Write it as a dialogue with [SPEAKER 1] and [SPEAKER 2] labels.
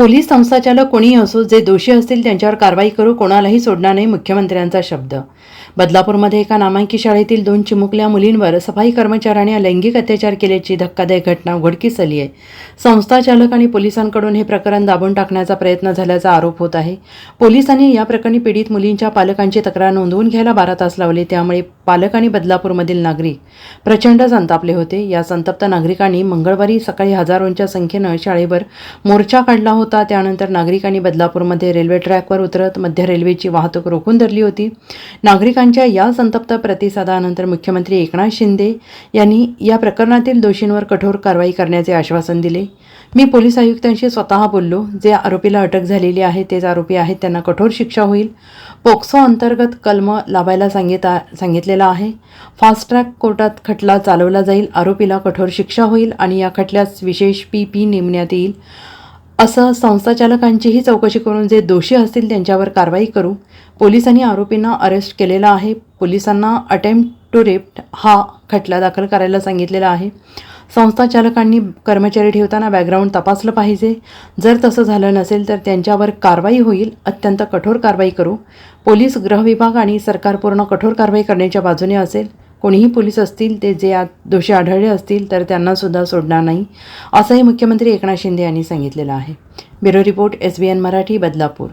[SPEAKER 1] Police संस्थाचालक कोणीही असो जे दोषी असतील त्यांच्यावर कारवाई करू कोणालाही सोडणार नाही मुख्यमंत्र्यांचा शब्द. बदलापूरमध्ये एका नामांकी शाळेतील दोन चिमुकल्या मुलींवर सफाई कर्मचाऱ्याने लैंगिक अत्याचार केल्याची धक्कादायक घटना उघडकीस आली आहे. संस्थाचालक आणि पोलिसांकडून हे प्रकरण दाबून टाकण्याचा प्रयत्न झाल्याचा आरोप होत आहे. पोलिसांनी या प्रकरणी पीडित मुलींच्या पालकांची तक्रार नोंदवून घ्यायला बारा तास लावले त्यामुळे पालक आणि बदलापूरमधील नागरिक. प्रचंड संतापले होते. या संतप्त नागरिकांनी मंगळवारी सकाळी हजारोंच्या संख्येनं शाळेवर मोर्चा काढला होता. त्यानंतर नागरिकांनी बदलापूरमध्ये रेल्वे ट्रॅकवर उतरत मध्य रेल्वेची वाहतूक रोखून धरली होती. नागरिकांच्या या संतप्त प्रतिसादानंतर मुख्यमंत्री एकनाथ शिंदे यांनी या प्रकरणातील दोषींवर कठोर कारवाई करण्याचे आश्वासन दिले. मी पोलीस आयुक्तांशी स्वतः बोललो. जे आरोपीला अटक झालेली आहे तेच आरोपी आहेत त्यांना कठोर शिक्षा होईल. पोक्सो अंतर्गत कलम लावायला सांगित केला आहे. फास्ट ट्रॅक कोर्टात खटला चालवला जाईल. आरोपीला कठोर शिक्षा होईल आणि या खटल्यास विशेष पी पी नेमण्यात येईल. असं संस्थाचालकांचीही चौकशी करून जे दोषी असतील त्यांच्यावर कारवाई करू. पोलिसांनी आरोपींना अरेस्ट केलेला आहे. पोलिसांना अटेम्प्ट टू रेप हा खटला दाखल करायला सांगितलेला आहे. संस्थाचालकांनी कर्मचारी ठेवताना बॅकग्राऊंड तपासलं पाहिजे. जर तसं झालं नसेल तर त्यांच्यावर कारवाई होईल. अत्यंत कठोर कारवाई करू. पोलीस गृहविभाग आणि सरकार पूर्ण कठोर कारवाई करण्याच्या बाजूने असेल. कोणीही पोलीस असतील ते जे यात दोषी आढळले असतील तर त्यांनासुद्धा सोडणार नाही. असंही मुख्यमंत्री एकनाथ शिंदे यांनी सांगितलेलं आहे. Bureau report S B N Marathi Badlapur.